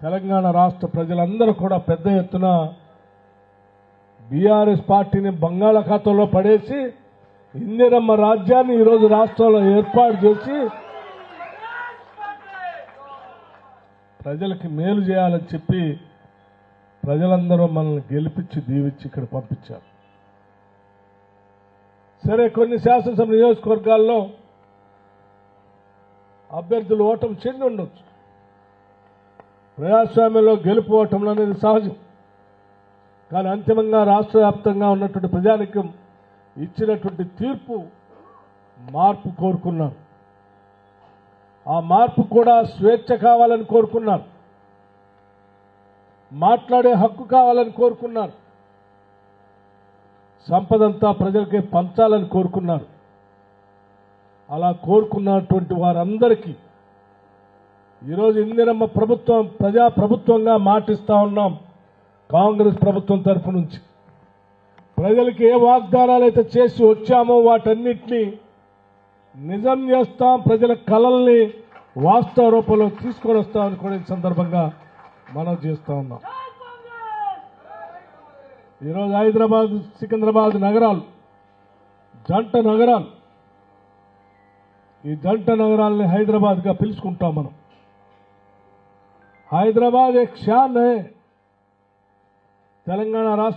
తెలంగాణ రాష్ట్ర ప్రజలందరూ కూడా పెద్ద ఎత్తున బీఆర్ఎస్ పార్టీని బంగాళాఖాతంలో పడేసి ఇందిరమ్మ రాజ్యాన్ని ఈరోజు రాష్ట్రంలో ఏర్పాటు చేసి ప్రజలకి మేలు చేయాలని చెప్పి ప్రజలందరూ మనల్ని గెలిపించి దీవించి ఇక్కడ పంపించారు. సరే కొన్ని శాసనసభ నియోజకవర్గాల్లో అభ్యర్థులు ఓటమి చెంది ఉండొచ్చు. ప్రజాస్వామ్యంలో గెలుపు ఓటములు అనేది సహజం. కానీ అంతిమంగా రాష్ట్ర వ్యాప్తంగా ఉన్నటువంటి ప్రజానికం ఇచ్చినటువంటి తీర్పు మార్పు కోరుకున్నారు. ఆ మార్పు కూడా స్వేచ్ఛ కావాలని కోరుకున్నారు. మాట్లాడే హక్కు కావాలని కోరుకున్నారు. సంపదంతా ప్రజలకే పంచాలని కోరుకున్నారు. అలా కోరుకున్నటువంటి వారందరికీ ఈరోజు ఇందిరమ్మ ప్రభుత్వం ప్రజా ప్రభుత్వంగా మాటిస్తూ ఉన్నాం కాంగ్రెస్ ప్రభుత్వం తరఫు నుంచి. ప్రజలకు ఏ వాగ్దానాలు అయితే చేసి వచ్చామో వాటన్నిటినీ నిజం చేస్తాం ప్రజల కళల్ని వాస్తవ రూపంలో తీసుకొని వస్తామని కూడా ఈ సందర్భంగా మనం చేస్తూ ఉన్నాం. ఈరోజు హైదరాబాద్ సికింద్రాబాద్ నగరాలు జంట నగరాలు. ఈ జంట నగరాల్ని హైదరాబాద్గా పిలుచుకుంటాం మనం. हैदराबाद एक शान है। तेलंगाना राष्ट्र